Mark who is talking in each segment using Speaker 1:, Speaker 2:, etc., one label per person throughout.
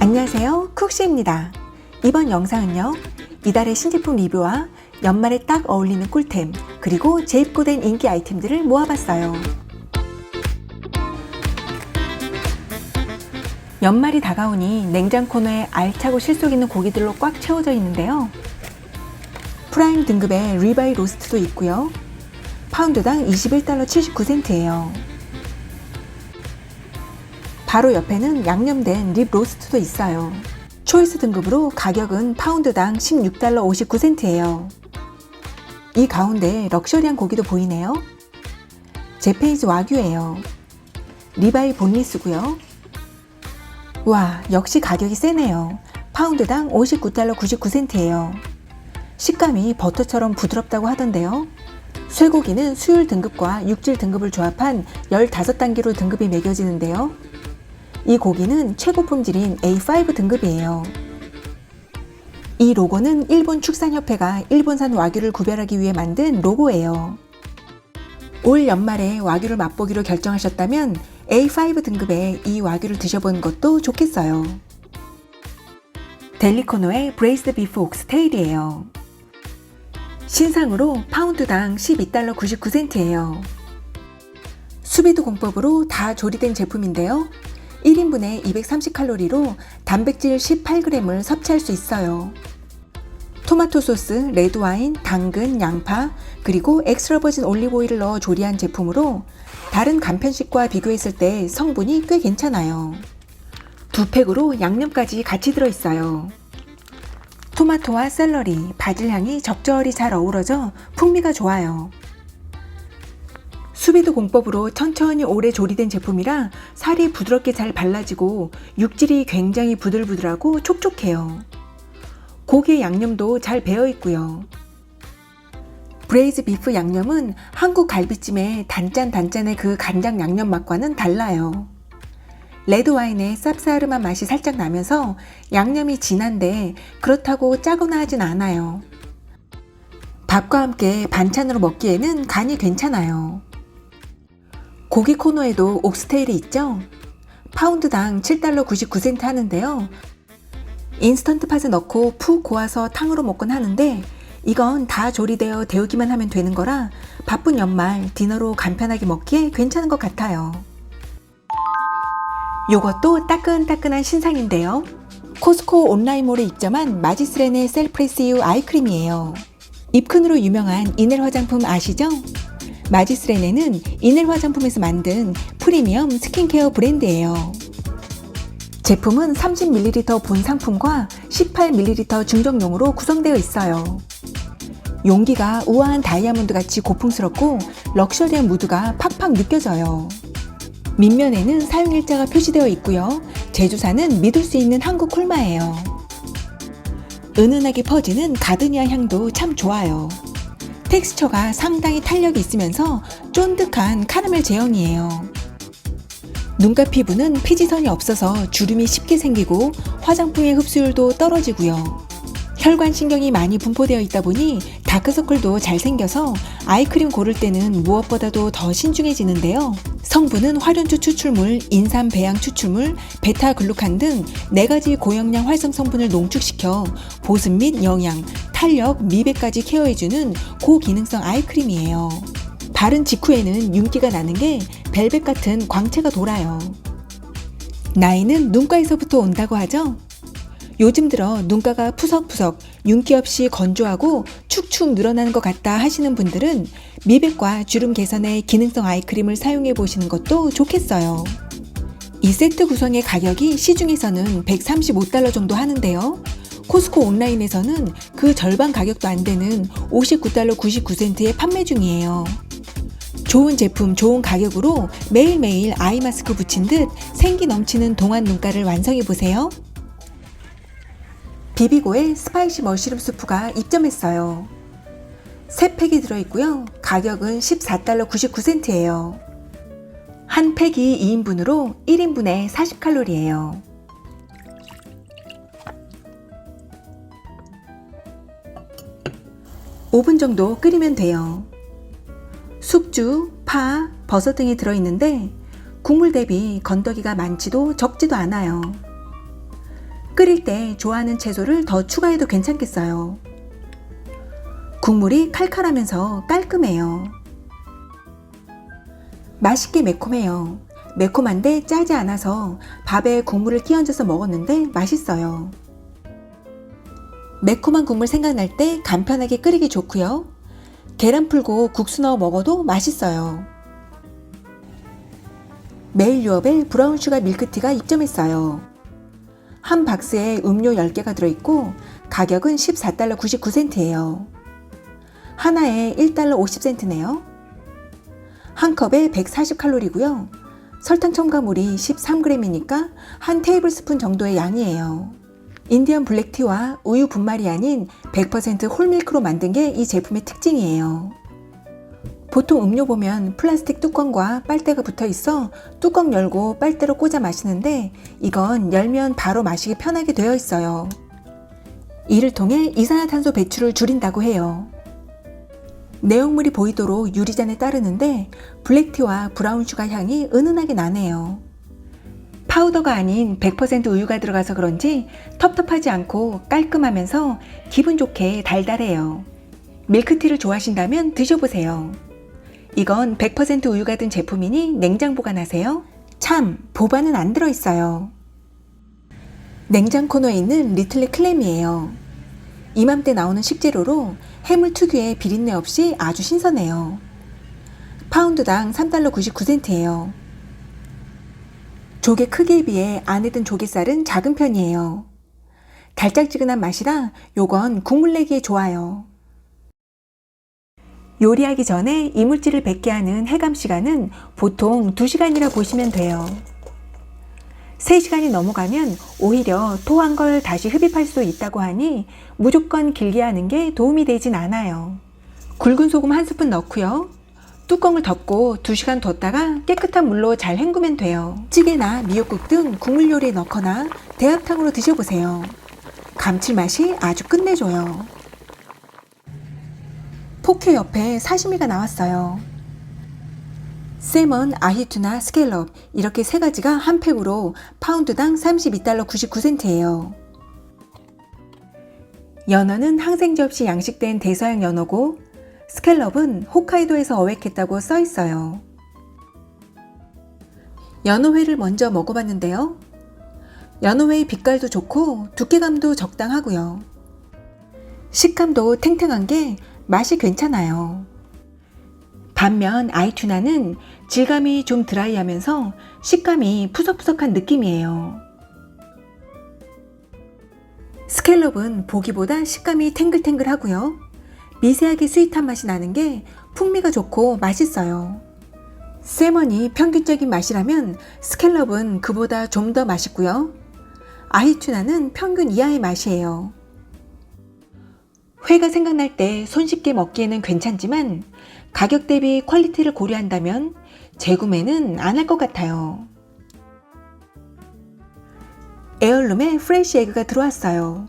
Speaker 1: 안녕하세요. 쿡시입니다. 이번 영상은요. 이달의 신제품 리뷰와 연말에 딱 어울리는 꿀템, 그리고 재입고된 인기 아이템들을 모아봤어요. 연말이 다가오니 냉장 코너에 알차고 실속 있는 고기들로 꽉 채워져 있는데요. 프라임 등급의 리바이 로스트도 있고요. 파운드당 21달러 79센트예요. 바로 옆에는 양념된 립 로스트도 있어요. 초이스 등급으로 가격은 파운드당 16달러 59센트예요. 이 가운데 럭셔리한 고기도 보이네요. 제페이즈 와규예요. 리바이 본리스고요. 와, 역시 가격이 세네요. 파운드당 59달러 99센트예요. 식감이 버터처럼 부드럽다고 하던데요. 쇠고기는 수율 등급과 육질 등급을 조합한 15단계로 등급이 매겨지는데요. 이 고기는 최고 품질인 A5 등급이에요. 이 로고는 일본 축산협회가 일본산 와규를 구별하기 위해 만든 로고예요. 올 연말에 와규를 맛보기로 결정하셨다면 A5 등급의 이 와규를 드셔보는 것도 좋겠어요. 델리코노의 브레이스드 비프 옥스테일이에요. 신상으로 파운드당 12달러 99센트예요. 수비드 공법으로 다 조리된 제품인데요. 1인분에 230칼로리로 단백질 18g을 섭취할 수 있어요. 토마토 소스, 레드와인, 당근, 양파, 그리고 엑스트라 버진 올리브 오일을 넣어 조리한 제품으로 다른 간편식과 비교했을 때 성분이 꽤 괜찮아요. 두 팩으로 양념까지 같이 들어있어요. 토마토와 샐러리, 바질 향이 적절히 잘 어우러져 풍미가 좋아요. 수비드 공법으로 천천히 오래 조리된 제품이라 살이 부드럽게 잘 발라지고 육질이 굉장히 부들부들하고 촉촉해요. 고기의 양념도 잘 배어 있고요. 브레이즈 비프 양념은 한국 갈비찜의 단짠 단짠의 그 간장 양념 맛과는 달라요. 레드 와인의 쌉싸름한 맛이 살짝 나면서 양념이 진한데 그렇다고 짜거나 하진 않아요. 밥과 함께 반찬으로 먹기에는 간이 괜찮아요. 고기 코너에도 옥스테일이 있죠? 파운드당 7달러 99센트 하는데요. 인스턴트 팥을 넣고 푹 고아서 탕으로 먹곤 하는데 이건 다 조리되어 데우기만 하면 되는 거라 바쁜 연말 디너로 간편하게 먹기에 괜찮은 것 같아요. 요것도 따끈따끈한 신상인데요. 코스코 온라인몰에 입점한 마지스렌의 셀프레스유 아이크림이에요. 입큰으로 유명한 이넬 화장품 아시죠? 마지스렌에는 이넬 화장품에서 만든 프리미엄 스킨케어 브랜드예요. 제품은 30ml 본 상품과 18ml 중정용으로 구성되어 있어요. 용기가 우아한 다이아몬드 같이 고풍스럽고 럭셔리한 무드가 팍팍 느껴져요. 밑면에는 사용일자가 표시되어 있고요. 제조사는 믿을 수 있는 한국 콜마예요. 은은하게 퍼지는 가드니아 향도 참 좋아요. 텍스처가 상당히 탄력이 있으면서 쫀득한 카라멜 제형이에요. 눈가 피부는 피지선이 없어서 주름이 쉽게 생기고 화장품의 흡수율도 떨어지고요. 혈관 신경이 많이 분포되어 있다 보니 다크서클도 잘 생겨서 아이크림 고를 때는 무엇보다도 더 신중해지는데요. 성분은 활윤주 추출물, 인삼 배양 추출물, 베타 글루칸 등 4가지 고영양 활성 성분을 농축시켜 보습 및 영양, 탄력, 미백까지 케어해주는 고기능성 아이크림이에요. 바른 직후에는 윤기가 나는 게 벨벳 같은 광채가 돌아요. 나이는 눈가에서부터 온다고 하죠? 요즘 들어 눈가가 푸석푸석 윤기 없이 건조하고 축축 늘어나는 것 같다 하시는 분들은 미백과 주름 개선에 기능성 아이크림을 사용해 보시는 것도 좋겠어요. 이 세트 구성의 가격이 시중에서는 135달러 정도 하는데요. 코스코 온라인에서는 그 절반 가격도 안 되는 59달러 99센트에 판매 중이에요. 좋은 제품, 좋은 가격으로 매일매일 아이 마스크 붙인 듯 생기 넘치는 동안 눈가를 완성해 보세요. 비비고의 스파이시 머쉬룸 수프가 입점했어요. 세 팩이 들어있고요. 가격은 14달러 99센트예요. 한 팩이 2인분으로 1인분에 40칼로리예요. (5분) 정도 끓이면 돼요. 숙주, 파, 버섯 등이 들어있는데 국물 대비 건더기가 많지도 적지도 않아요. 끓일 때 좋아하는 채소를 더 추가해도 괜찮겠어요. 국물이 칼칼하면서 깔끔해요. 맛있게 매콤해요. 매콤한데 짜지 않아서 밥에 국물을 끼얹어서 먹었는데 맛있어요. 매콤한 국물 생각날 때 간편하게 끓이기 좋고요. 계란 풀고 국수 넣어 먹어도 맛있어요. 매일 유업에 브라운 슈가 밀크티가 입점했어요. 한 박스에 음료 10개가 들어있고 가격은 14달러 99센트예요. 하나에 1달러 50센트네요. 한 컵에 140칼로리고요. 설탕 첨가물이 13g이니까 한 테이블 스푼 정도의 양이에요. 인디언 블랙티와 우유 분말이 아닌 100% 홀밀크로 만든 게 이 제품의 특징이에요. 보통 음료 보면 플라스틱 뚜껑과 빨대가 붙어 있어 뚜껑 열고 빨대로 꽂아 마시는데 이건 열면 바로 마시기 편하게 되어 있어요. 이를 통해 이산화탄소 배출을 줄인다고 해요. 내용물이 보이도록 유리잔에 따르는데 블랙티와 브라운 슈가 향이 은은하게 나네요. 파우더가 아닌 100% 우유가 들어가서 그런지 텁텁하지 않고 깔끔하면서 기분 좋게 달달해요. 밀크티를 좋아하신다면 드셔보세요. 이건 100% 우유가 든 제품이니 냉장 보관하세요. 참, 보반은 안 들어있어요. 냉장 코너에 있는 리틀리 클램이에요. 이맘때 나오는 식재료로 해물 특유의 비린내 없이 아주 신선해요. 파운드당 3달러 99센트예요. 조개 크기에 비해 안에 든 조개살은 작은 편이에요. 달짝지근한 맛이라 요건 국물 내기에 좋아요. 요리하기 전에 이물질을 뱉게 하는 해감 시간은 보통 2시간이라 보시면 돼요. 3시간이 넘어가면 오히려 토한 걸 다시 흡입할 수 있다고 하니 무조건 길게 하는 게 도움이 되진 않아요. 굵은 소금 한 스푼 넣고요. 뚜껑을 덮고 2시간 뒀다가 깨끗한 물로 잘 헹구면 돼요. 찌개나 미역국 등 국물 요리에 넣거나 대합탕으로 드셔보세요. 감칠맛이 아주 끝내줘요. 포케 옆에 사시미가 나왔어요. 세먼, 아히투나, 스켈럽 이렇게 세 가지가 한 팩으로 파운드당 32달러 99센트예요. 연어는 항생제 없이 양식된 대서양 연어고 스켈럽은 홋카이도에서 어획했다고 써 있어요. 연어회를 먼저 먹어봤는데요. 연어회의 빛깔도 좋고 두께감도 적당하고요. 식감도 탱탱한 게 맛이 괜찮아요. 반면 아이투나는 질감이 좀 드라이하면서 식감이 푸석푸석한 느낌이에요. 스켈럽은 보기보다 식감이 탱글탱글하고요. 미세하게 스윗한 맛이 나는 게 풍미가 좋고 맛있어요. 세먼이 평균적인 맛이라면 스켈럽은 그보다 좀 더 맛있고요. 아이투나는 평균 이하의 맛이에요. 회가 생각날 때 손쉽게 먹기에는 괜찮지만 가격 대비 퀄리티를 고려한다면 재구매는 안 할 것 같아요. 에얼룸에 프레쉬 에그가 들어왔어요.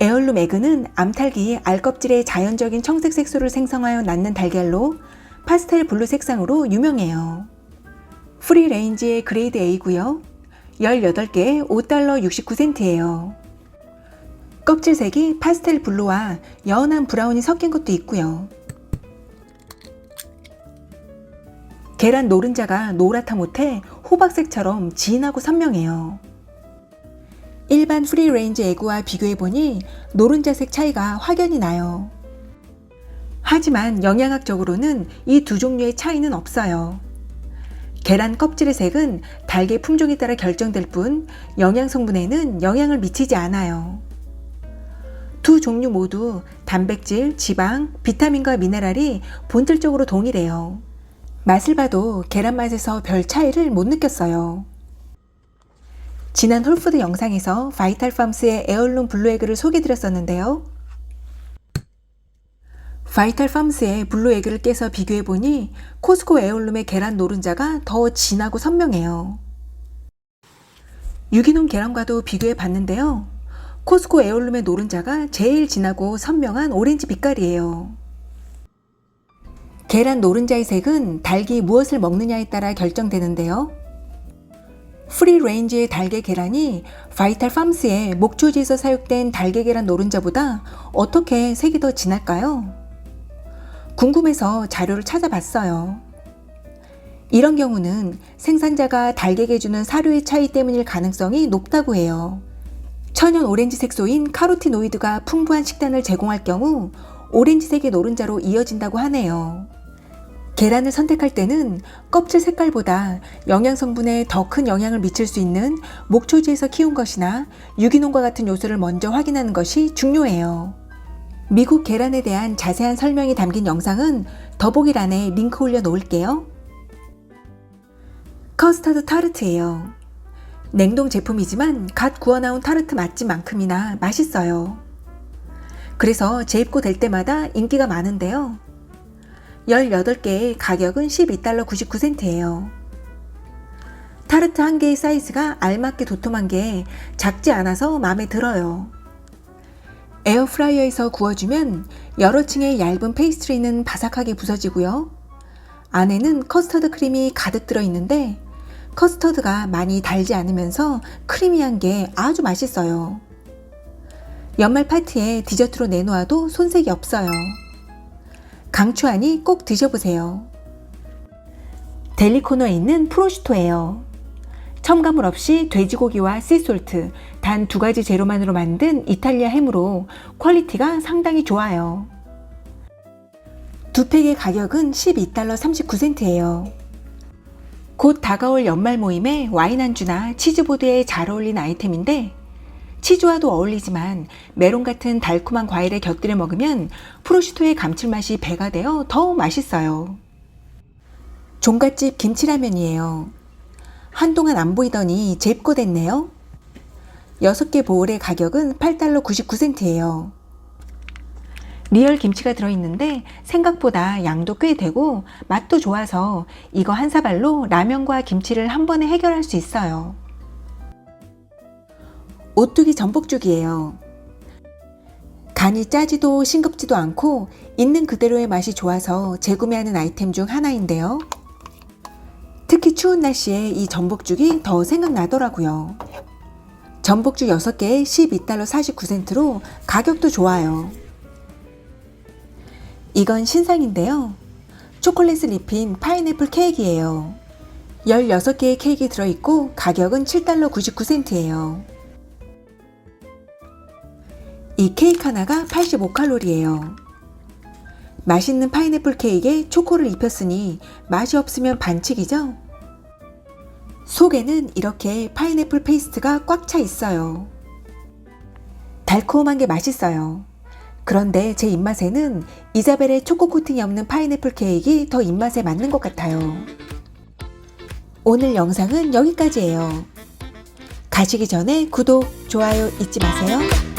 Speaker 1: 에얼룸 에그는 암탉이 알껍질의 자연적인 청색 색소를 생성하여 낳는 달걀로 파스텔 블루 색상으로 유명해요. 프리 레인지의 그레이드 A고요. 18개에 5달러 69센트예요. 껍질색이 파스텔 블루와 연한 브라운이 섞인 것도 있고요. 계란 노른자가 노랗다 못해 호박색처럼 진하고 선명해요. 일반 프리레인지 에그와 비교해보니 노른자색 차이가 확연히 나요. 하지만 영양학적으로는 이 두 종류의 차이는 없어요. 계란 껍질의 색은 달걀 품종에 따라 결정될 뿐 영양 성분에는 영향을 미치지 않아요. 두 종류 모두 단백질, 지방, 비타민과 미네랄이 본질적으로 동일해요. 맛을 봐도 계란 맛에서 별 차이를 못 느꼈어요. 지난 홀푸드 영상에서 바이탈팜스의 에얼룸 블루에그를 소개드렸었는데요. 바이탈팜스의 블루에그를 깨서 비교해보니 코스코 에얼룸의 계란 노른자가 더 진하고 선명해요. 유기농 계란과도 비교해봤는데요. 코스코 에얼룸의 노른자가 제일 진하고 선명한 오렌지 빛깔이에요. 계란 노른자의 색은 닭이 무엇을 먹느냐에 따라 결정되는데요. 프리 레인지의 달걀 계란이 바이탈 팜스의 목초지에서 사육된 달걀 계란 노른자보다 어떻게 색이 더 진할까요? 궁금해서 자료를 찾아봤어요. 이런 경우는 생산자가 달걀에 주는 사료의 차이 때문일 가능성이 높다고 해요. 천연 오렌지 색소인 카로티노이드가 풍부한 식단을 제공할 경우 오렌지색의 노른자로 이어진다고 하네요. 계란을 선택할 때는 껍질 색깔보다 영양 성분에 더 큰 영향을 미칠 수 있는 목초지에서 키운 것이나 유기농과 같은 요소를 먼저 확인하는 것이 중요해요. 미국 계란에 대한 자세한 설명이 담긴 영상은 더보기란에 링크 올려 놓을게요. 커스터드 타르트예요. 냉동 제품이지만 갓 구워 나온 타르트 맛집만큼이나 맛있어요. 그래서 재입고 될 때마다 인기가 많은데요. 18개의 가격은 12달러 99센트예요. 타르트 한 개의 사이즈가 알맞게 도톰한 게 작지 않아서 마음에 들어요. 에어프라이어에서 구워주면 여러 층의 얇은 페이스트리는 바삭하게 부서지고요. 안에는 커스터드 크림이 가득 들어있는데 커스터드가 많이 달지 않으면서 크리미한 게 아주 맛있어요. 연말 파티에 디저트로 내놓아도 손색이 없어요. 강추하니 꼭 드셔보세요. 델리 코너에 있는 프로슈토예요. 첨가물 없이 돼지고기와 씨솔트, 단 두 가지 재료만으로 만든 이탈리아 햄으로 퀄리티가 상당히 좋아요. 두 팩의 가격은 12달러 39센트예요. 곧 다가올 연말 모임에 와인 안주나 치즈보드에 잘 어울리는 아이템인데 치즈와도 어울리지만 메론 같은 달콤한 과일에 곁들여 먹으면 프로슈토의 감칠맛이 배가 되어 더욱 맛있어요. 종갓집 김치라면이에요. 한동안 안 보이더니 재입고 됐네요. 6개 보울의 가격은 8달러 99센트예요. 리얼 김치가 들어있는데 생각보다 양도 꽤 되고 맛도 좋아서 이거 한 사발로 라면과 김치를 한 번에 해결할 수 있어요. 오뚜기 전복죽이에요. 간이 짜지도 싱겁지도 않고 있는 그대로의 맛이 좋아서 재구매하는 아이템 중 하나인데요. 특히 추운 날씨에 이 전복죽이 더 생각나더라고요. 전복죽 6개에 12달러 49센트로 가격도 좋아요. 이건 신상인데요. 초콜릿을 입힌 파인애플 케이크예요. 16개의 케이크 들어있고 가격은 7달러 99센트예요. 이 케이크 하나가 85칼로리예요. 맛있는 파인애플 케이크에 초코를 입혔으니 맛이 없으면 반칙이죠? 속에는 이렇게 파인애플 페이스트가 꽉 차 있어요. 달콤한 게 맛있어요. 그런데 제 입맛에는 이자벨의 초코 코팅이 없는 파인애플 케이크가 더 입맛에 맞는 것 같아요. 오늘 영상은 여기까지예요. 가시기 전에 구독, 좋아요 잊지 마세요.